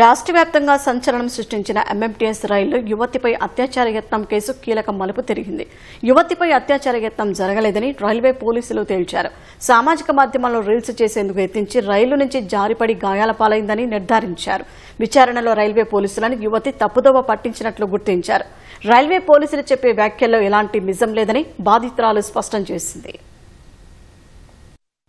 రాష్ట్ర వ్యాప్తంగా సంచలనం సృష్టించిన ఎంఎంటీఎస్ రైలు యువతిపై అత్యాచార యత్నం కేసు కీలక మలుపు తిరిగింది. యువతిపై అత్యాచార యత్నం జరగలేదని రైల్వే పోలీసులు తేల్చారు. సామాజిక మాధ్యమాల్లో రీల్స్ చేసేందుకు యత్నించి రైలు నుంచి జారిపడి గాయాల పాలైందని నిర్ధారించారు. విచారణలో రైల్వే పోలీసులను యువతి తప్పుదోవ పట్టించినట్లు గుర్తించారు. రైల్వే పోలీసులు చెప్పే వ్యాఖ్యల్లో ఎలాంటి నిజం లేదని బాధితురాలు స్పష్టం చేసింది.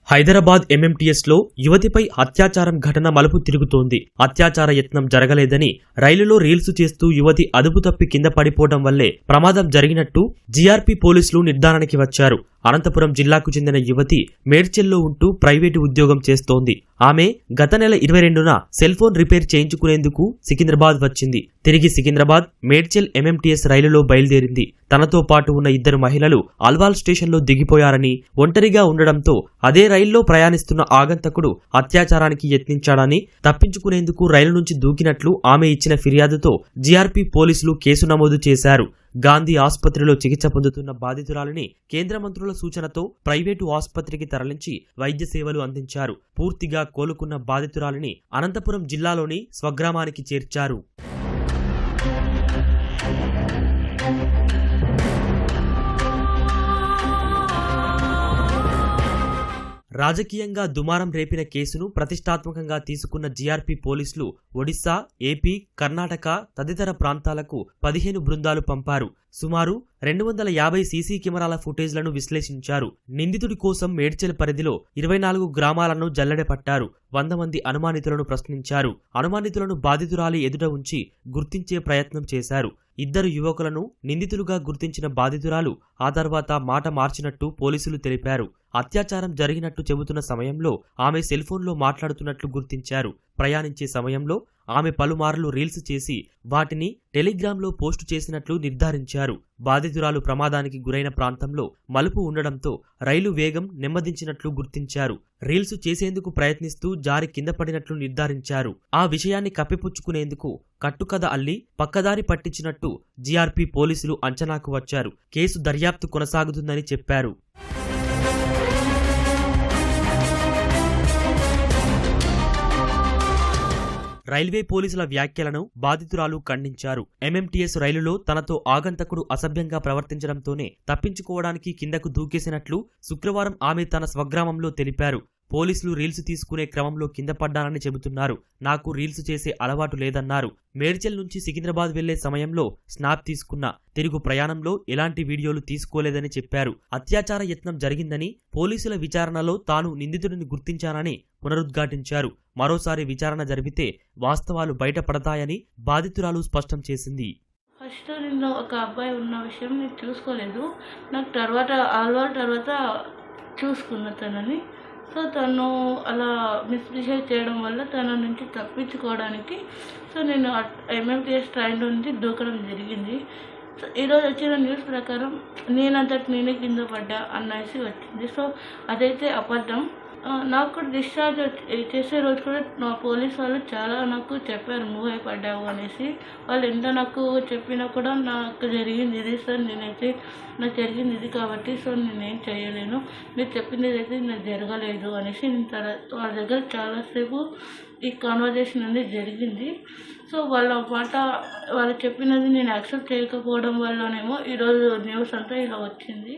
హైదరాబాద్ ఎంఎంటీఎస్లో యువతిపై అత్యాచారం ఘటన మలుపు తిరుగుతోంది. అత్యాచార యత్నం జరగలేదని రైలులో రీల్స్ చేస్తూ యువతి అదుపు తప్పి కింద పడిపోవడం వల్లే ప్రమాదం జరిగినట్టు జీఆర్పీ పోలీసులు నిర్ధారణకి వచ్చారు. అనంతపురం జిల్లాకు చెందిన యువతి మేడ్చెల్లో ఉంటూ ప్రైవేటు ఉద్యోగం చేస్తోంది. ఆమె గత నెల ఇరవై రెండున సెల్ ఫోన్ రిపేర్ చేయించుకునేందుకు సికింద్రాబాద్ వచ్చింది. తిరిగి సికింద్రాబాద్ మేడ్చెల్ ఎంఎంటీఎస్ రైలులో బయలుదేరింది. తనతో పాటు ఉన్న ఇద్దరు మహిళలు అల్వాల్ స్టేషన్లో దిగిపోయారని ఒంటరిగా ఉండడంతో అదే రైల్లో ప్రయాణిస్తున్న ఆగంతకుడు అత్యాచారానికి యత్నించాడని తప్పించుకునేందుకు రైలు నుంచి దూకినట్లు ఆమె ఇచ్చిన ఫిర్యాదుతో జీఆర్పీ పోలీసులు కేసు నమోదు చేశారు. గాంధీ ఆసుపత్రిలో చికిత్స పొందుతున్న బాధితురాలని కేంద్ర మంత్రుల సూచనతో ప్రైవేటు ఆసుపత్రికి తరలించి వైద్య సేవలు అందించారు. పూర్తిగా కోలుకున్న బాధితురాలిని అనంతపురం జిల్లాలోని స్వగ్రామానికి చేర్చారు. రాజకీయంగా దుమారం రేపిన కేసును ప్రతిష్టాత్మకంగా తీసుకున్న జీఆర్పీ పోలీసులు ఒడిశా ఏపీ కర్ణాటక తదితర ప్రాంతాలకు పదిహేను బృందాలు పంపారు. సుమారు రెండు వందల యాభై సీసీ కెమెరాల ఫుటేజ్లను విశ్లేషించారు. నిందితుడి కోసం మేడ్చల్ పరిధిలో ఇరవై నాలుగు గ్రామాలను జల్లెడపట్టారు. వంద మంది అనుమానితులను ప్రశ్నించారు. అనుమానితులను బాధితురాలి ఎదుట ఉంచి గుర్తించే ప్రయత్నం చేశారు. ఇద్దరు యువకులను నిందితులుగా గుర్తించిన బాధితురాలు ఆ తర్వాత మాట మార్చినట్టు పోలీసులు తెలిపారు. అత్యాచారం జరిగినట్టు చెబుతున్న సమయంలో ఆమె సెల్ ఫోన్లో మాట్లాడుతున్నట్లు గుర్తించారు. ప్రయాణించే సమయంలో ఆమె పలుమార్లు రీల్స్ చేసి వాటిని టెలిగ్రామ్లో పోస్టు చేసినట్లు నిర్ధారించారు. బాధితురాలు ప్రమాదానికి గురైన ప్రాంతంలో మలుపు ఉండడంతో రైలు వేగం నెమ్మదించినట్లు గుర్తించారు. రీల్స్ చేసేందుకు ప్రయత్నిస్తూ జారి కింద పడినట్లు నిర్ధారించారు. ఆ విషయాన్ని కప్పిపుచ్చుకునేందుకు కట్టుకథ అల్లి పక్కదారి పట్టించినట్టు జీఆర్పీ పోలీసులు అంచనాకు వచ్చారు. కేసు దర్యాప్తు కొనసాగుతుందని చెప్పారు. రైల్వే పోలీసుల వ్యాఖ్యలను బాధితురాలు ఖండించారు. ఎంఎంటీఎస్ రైలులో తనతో ఆగంతకుడు అసభ్యంగా ప్రవర్తించడంతోనే తప్పించుకోవడానికి కిందకు దూకేసినట్లు శుక్రవారం ఆమె తన స్వగ్రామంలో తెలిపారు. పోలీసులు రీల్స్ తీసుకునే క్రమంలో కింద పడ్డానని చెబుతున్నారు. నాకు రీల్స్ చేసే అలవాటు లేదన్నారు. మేడ్చల్ నుంచి సికింద్రాబాద్ వెళ్ళే సమయంలో స్నాప్ తీసుకున్న. తిరుగు ప్రయాణంలో ఎలాంటి వీడియోలు తీసుకోలేదని చెప్పారు. అత్యాచార యత్నం జరిగిందని పోలీసుల విచారణలో తాను నిందితుడిని గుర్తించానని పునరుద్ఘాటించారు. మరోసారి విచారణ జరిపితే వాస్తవాలు బయటపడతాయని బాధితురాలు స్పష్టం చేసింది. ఫస్ట్ నిన్న ఒక అబ్బాయి ఉన్న విషయం నేను చూసుకోలేదు. నాకు తర్వాత ఆల్వార్ తర్వాత చూసుకున్న తనని సో తను అలా మిస్బిహేవ్ చేయడం వల్ల తన నుంచి తప్పించుకోవడానికి సో నేను ఎంఎంటీఎస్ ట్రైన్ నుంచి దూకడం జరిగింది. సో ఈరోజు వచ్చిన న్యూస్ ప్రకారం నేనంతటి నేనే కింద పడ్డా అన్నసి వచ్చింది. సో అదైతే అబద్ధం. నాకు కూడా డిశ్చార్జ్ చేసే రోజు కూడా నా పోలీస్ వాళ్ళు చాలా నాకు చెప్పారు మూవ్ అయిపడ్డావు అనేసి. వాళ్ళు ఎంత నాకు చెప్పినా కూడా నాకు జరిగింది ఇది సార్ నేనైతే నాకు జరిగింది ఇది కాబట్టి సో నేనేం చేయలేను. మీరు చెప్పింది అయితే నాకు జరగలేదు అనేసి నేను తర్వాత వాళ్ళ దగ్గర చాలాసేపు ఈ కాన్వర్జేషన్ అనేది జరిగింది. సో వాళ్ళ మాట వాళ్ళు చెప్పినది నేను యాక్సెప్ట్ చేయకపోవడం వల్లనేమో ఈరోజు న్యూస్ అంతా ఇలా వచ్చింది.